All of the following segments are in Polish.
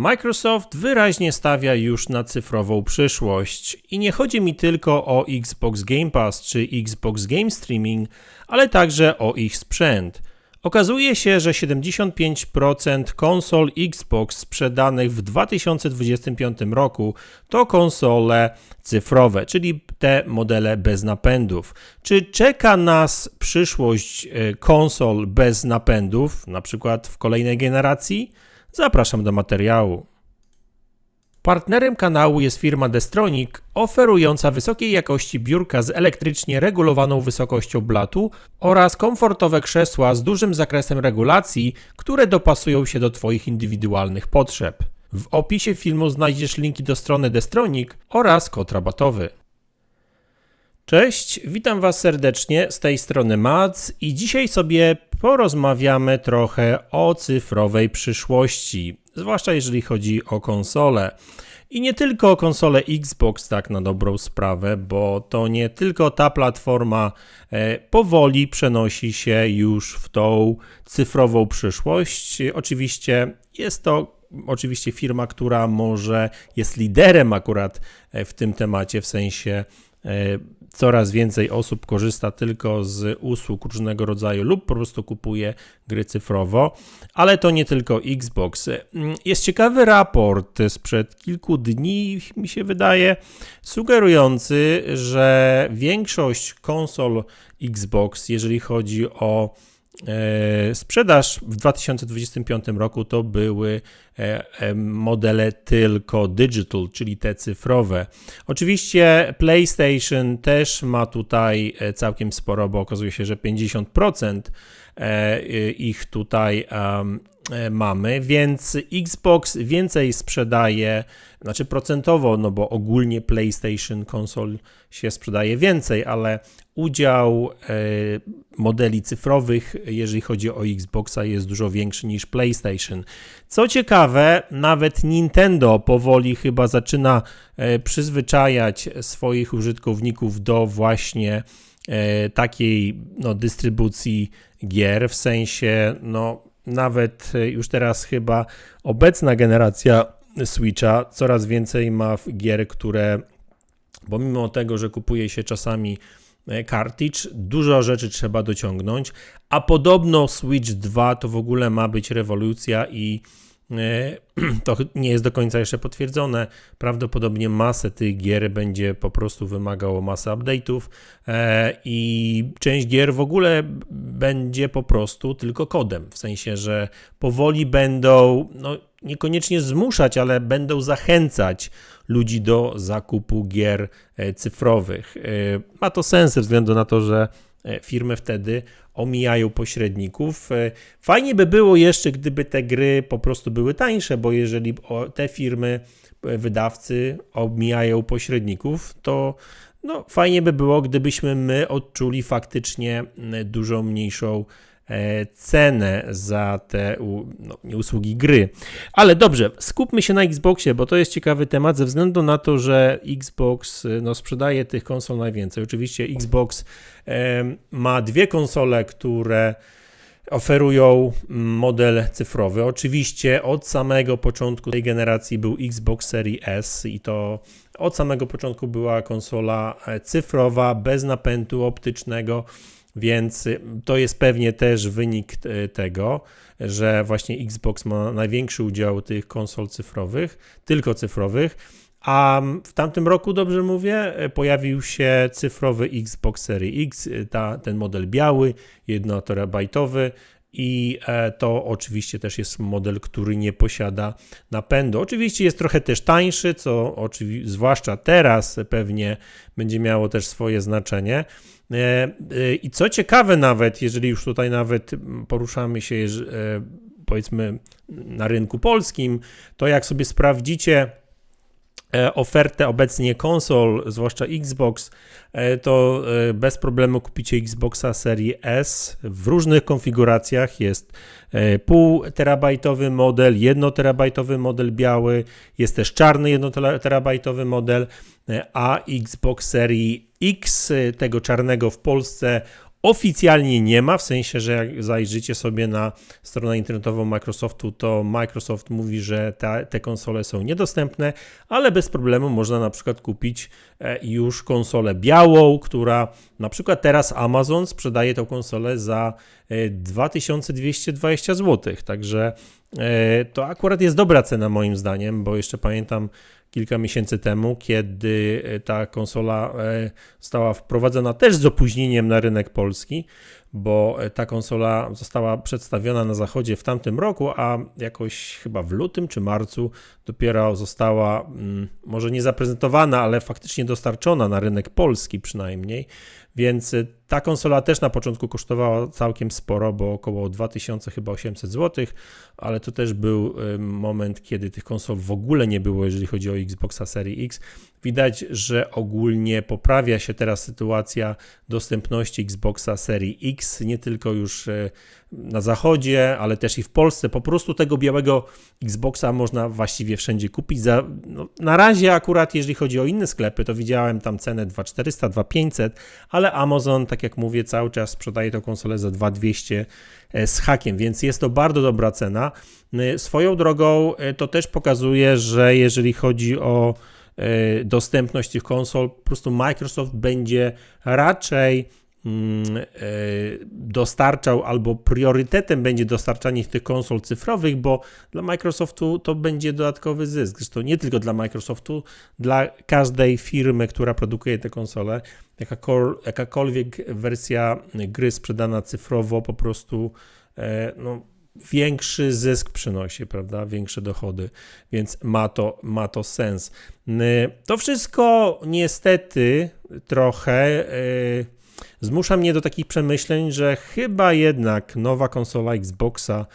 Microsoft wyraźnie stawia już na cyfrową przyszłość i nie chodzi mi tylko o Xbox Game Pass czy Xbox Game Streaming, ale także o ich sprzęt. Okazuje się, że 75% konsol Xbox sprzedanych w 2025 roku to konsole cyfrowe, czyli te modele bez napędów. Czy czeka nas przyszłość e, konsol bez napędów, na przykład w kolejnej generacji? Zapraszam do materiału. Partnerem kanału jest firma Destronic, oferująca wysokiej jakości biurka z elektrycznie regulowaną wysokością blatu oraz komfortowe krzesła z dużym zakresem regulacji, które dopasują się do Twoich indywidualnych potrzeb. W opisie filmu znajdziesz linki do strony Destronic oraz kod rabatowy. Cześć, witam Was serdecznie z tej strony Mac i dzisiaj sobie porozmawiamy trochę o cyfrowej przyszłości, zwłaszcza jeżeli chodzi o konsole. I nie tylko o konsolę Xbox, tak na dobrą sprawę, bo to nie tylko ta platforma e, powoli przenosi się już w tą cyfrową przyszłość. Oczywiście jest to oczywiście firma, która może jest liderem akurat e, w tym temacie, w sensie coraz więcej osób korzysta tylko z usług różnego rodzaju lub po prostu kupuje gry cyfrowo, ale to nie tylko Xbox. Mm, jest ciekawy raport sprzed kilku dni, mi się wydaje, sugerujący, że większość konsol Xbox, jeżeli chodzi o E, sprzedaż w 2025 roku to były e, e, modele tylko digital, czyli te cyfrowe. Oczywiście PlayStation też ma tutaj całkiem sporo, bo okazuje się, że 50% ich tutaj mamy, więc Xbox więcej sprzedaje, znaczy procentowo, no bo ogólnie PlayStation konsol się sprzedaje więcej, ale udział e, modeli cyfrowych, jeżeli chodzi o Xboxa, jest dużo większy niż PlayStation. Co ciekawe, nawet Nintendo powoli chyba zaczyna e, przyzwyczajać swoich użytkowników do właśnie e, takiej no, dystrybucji gier, w sensie no, nawet już teraz chyba obecna generacja Switcha coraz więcej ma gier, które pomimo tego, że kupuje się czasami cartridge, e, dużo rzeczy trzeba dociągnąć, a podobno Switch 2 to w ogóle ma być rewolucja i e, to nie jest do końca jeszcze potwierdzone. Prawdopodobnie masę tych gier będzie po prostu wymagało masy update'ów e, i część gier w ogóle będzie po prostu tylko kodem, w sensie, że powoli będą, no niekoniecznie zmuszać, ale będą zachęcać ludzi do zakupu gier e, cyfrowych. E, ma to sens ze względu na to, że e, firmy wtedy omijają pośredników. Fajnie by było jeszcze, gdyby te gry po prostu były tańsze, bo jeżeli te firmy, wydawcy omijają pośredników, to no, fajnie by było, gdybyśmy my odczuli faktycznie dużo mniejszą E, cenę za te no, usługi gry. Ale dobrze, skupmy się na Xboxie, bo to jest ciekawy temat ze względu na to, że Xbox no, sprzedaje tych konsol najwięcej. Oczywiście Xbox e, ma dwie konsole, które oferują model cyfrowy. Oczywiście od samego początku tej generacji był Xbox Series S i to od samego początku była konsola e, cyfrowa, bez napędu optycznego więc y, to jest pewnie też wynik y, tego, że właśnie Xbox ma największy udział tych konsol cyfrowych, tylko cyfrowych. A w tamtym roku, dobrze mówię, y, pojawił się cyfrowy Xbox Series X, ta, ten model biały, 1 terabajtowy i e, to oczywiście też jest model, który nie posiada napędu. Oczywiście jest trochę też tańszy, co zwłaszcza teraz pewnie będzie miało też swoje znaczenie. E, e, I co ciekawe, nawet jeżeli już tutaj nawet poruszamy się, powiedzmy, na rynku polskim, to jak sobie sprawdzicie ofertę obecnie konsol, zwłaszcza Xbox, e, to e, bez problemu kupicie Xboxa serii S w różnych konfiguracjach. Jest pół terabajtowy model, 1 terabajtowy model biały, jest też czarny 1 terabajtowy model, a Xbox serii X tego czarnego w Polsce oficjalnie nie ma, w sensie, że jak zajrzycie sobie na stronę internetową Microsoftu, to Microsoft mówi, że ta, te konsole są niedostępne, ale bez problemu można na przykład kupić e, już konsolę białą, która na przykład teraz Amazon sprzedaje tą konsolę za 2220 zł, także e, to akurat jest dobra cena moim zdaniem, bo jeszcze pamiętam kilka miesięcy temu, kiedy e, ta konsola e, została wprowadzona też z opóźnieniem na rynek polski, bo e, ta konsola została przedstawiona na zachodzie w tamtym roku, a jakoś chyba w lutym czy marcu dopiero została mm, może nie zaprezentowana, ale faktycznie dostarczona na rynek polski przynajmniej. Więc ta konsola też na początku kosztowała całkiem sporo, bo około 2000 chyba 800 zł, ale to też był y, moment, kiedy tych konsol w ogóle nie było, jeżeli chodzi o Xboxa Series X. Widać, że ogólnie poprawia się teraz sytuacja dostępności Xboxa Series X, nie tylko już y, na zachodzie, ale też i w Polsce. Po prostu tego białego Xboxa można właściwie wszędzie kupić. Za, no, na razie akurat, jeżeli chodzi o inne sklepy, to widziałem tam cenę 2400, 2500, ale Amazon, tak jak mówię, cały czas sprzedaje tę konsolę za 2200 e, z hakiem, więc jest to bardzo dobra cena. E, swoją drogą e, to też pokazuje, że jeżeli chodzi o dostępność tych konsol, po prostu Microsoft będzie raczej Mm, e, dostarczał albo priorytetem będzie dostarczanie tych konsol cyfrowych, bo dla Microsoftu to będzie dodatkowy zysk. Zresztą nie tylko dla Microsoftu, dla każdej firmy, która produkuje te konsole, jakakolwiek wersja gry sprzedana cyfrowo po prostu e, no, większy zysk przynosi, prawda? Większe dochody, więc ma to, ma to sens. To wszystko niestety trochę. Yy, zmusza mnie do takich przemyśleń, że chyba jednak nowa konsola Xboxa,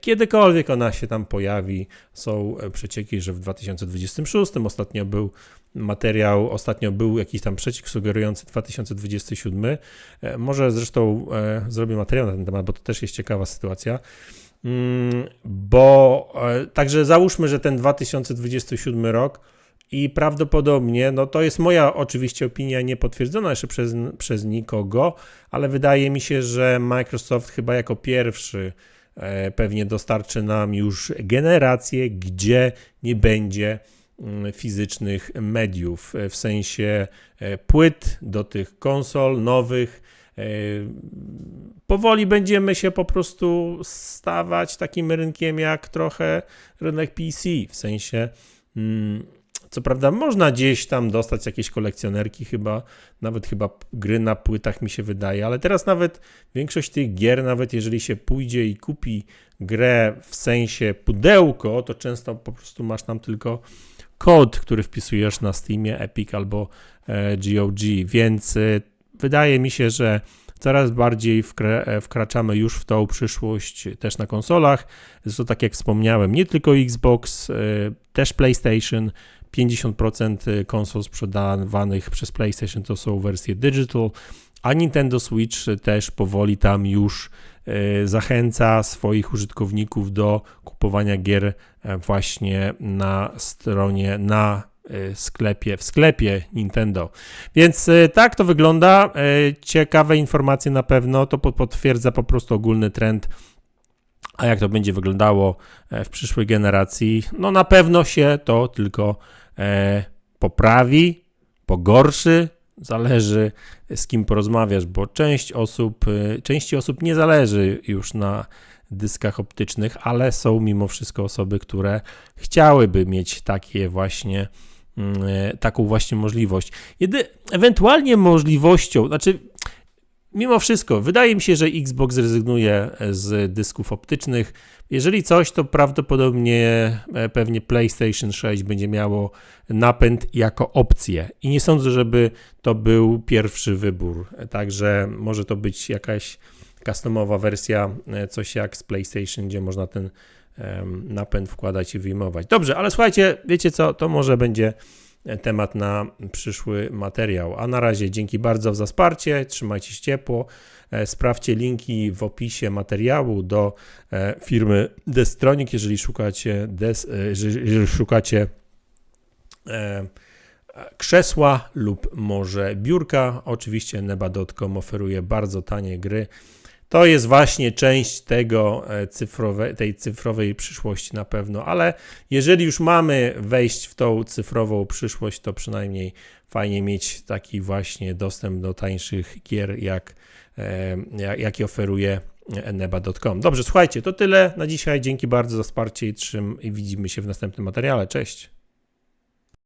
kiedykolwiek ona się tam pojawi, są e, przecieki, że w 2026 ostatnio był materiał, ostatnio był jakiś tam przeciek sugerujący 2027. E, może zresztą zrobię materiał na ten temat, bo to też jest ciekawa sytuacja. Mm, bo także załóżmy, że ten 2027 rok i prawdopodobnie, no to jest moja oczywiście opinia niepotwierdzona jeszcze przez, przez nikogo, ale wydaje mi się, że Microsoft chyba jako pierwszy e, pewnie dostarczy nam już generację, gdzie nie będzie mm, fizycznych mediów, e, w sensie e, płyt do tych konsol nowych. Powoli będziemy się po prostu stawać takim rynkiem jak trochę rynek PC, w sensie mm, co prawda można gdzieś tam dostać jakieś kolekcjonerki chyba, nawet chyba gry na płytach mi się wydaje, ale teraz nawet większość tych gier, nawet jeżeli się pójdzie i kupi grę w sensie pudełko, to często po prostu masz tam tylko kod, który wpisujesz na Steamie, Epic albo GOG, e, więc e, wydaje mi się, że coraz bardziej e, wkraczamy już w tą przyszłość też na konsolach. Zresztą tak jak wspomniałem, nie tylko Xbox, też PlayStation, 50% konsol sprzedawanych przez PlayStation to są wersje digital, a Nintendo Switch też powoli tam już e, zachęca swoich użytkowników do kupowania gier e, właśnie na stronie, na e, sklepie, w sklepie Nintendo. Więc tak to wygląda. Ciekawe informacje na pewno, to potwierdza po prostu ogólny trend. A jak to będzie wyglądało w przyszłej generacji? No na pewno się to tylko e, poprawi, pogorszy, zależy z kim porozmawiasz, bo część osób, e, części osób nie zależy już na dyskach optycznych, ale są mimo wszystko osoby, które chciałyby mieć takie właśnie mm, e, taką właśnie możliwość. Jedy, ewentualnie możliwością, znaczy mimo wszystko, wydaje mi się, że Xbox zrezygnuje z dysków optycznych. Jeżeli coś, to prawdopodobnie e, pewnie PlayStation 6 będzie miało napęd jako opcję. I nie sądzę, żeby to był pierwszy wybór. Także może to być jakaś customowa wersja, e, coś jak z PlayStation, gdzie można ten napęd wkładać i wyjmować. Dobrze, ale słuchajcie, wiecie co, to może będzie temat na przyszły materiał. A na razie dzięki bardzo za wsparcie, trzymajcie się ciepło. E, sprawdźcie linki w opisie materiału do e, firmy Destronic, jeżeli szukacie, des, e, jeżeli szukacie krzesła lub może biurka. Oczywiście neba.com oferuje bardzo tanie gry. To jest właśnie część tego e, cyfrowe, tej cyfrowej przyszłości na pewno, ale jeżeli już mamy wejść w tą cyfrową przyszłość, to przynajmniej fajnie mieć taki właśnie dostęp do tańszych gier, jak, e, jak, jaki oferuje neba.com. Dobrze, słuchajcie, to tyle na dzisiaj. Dzięki bardzo za wsparcie i, trzym, i widzimy się w następnym materiale. Cześć!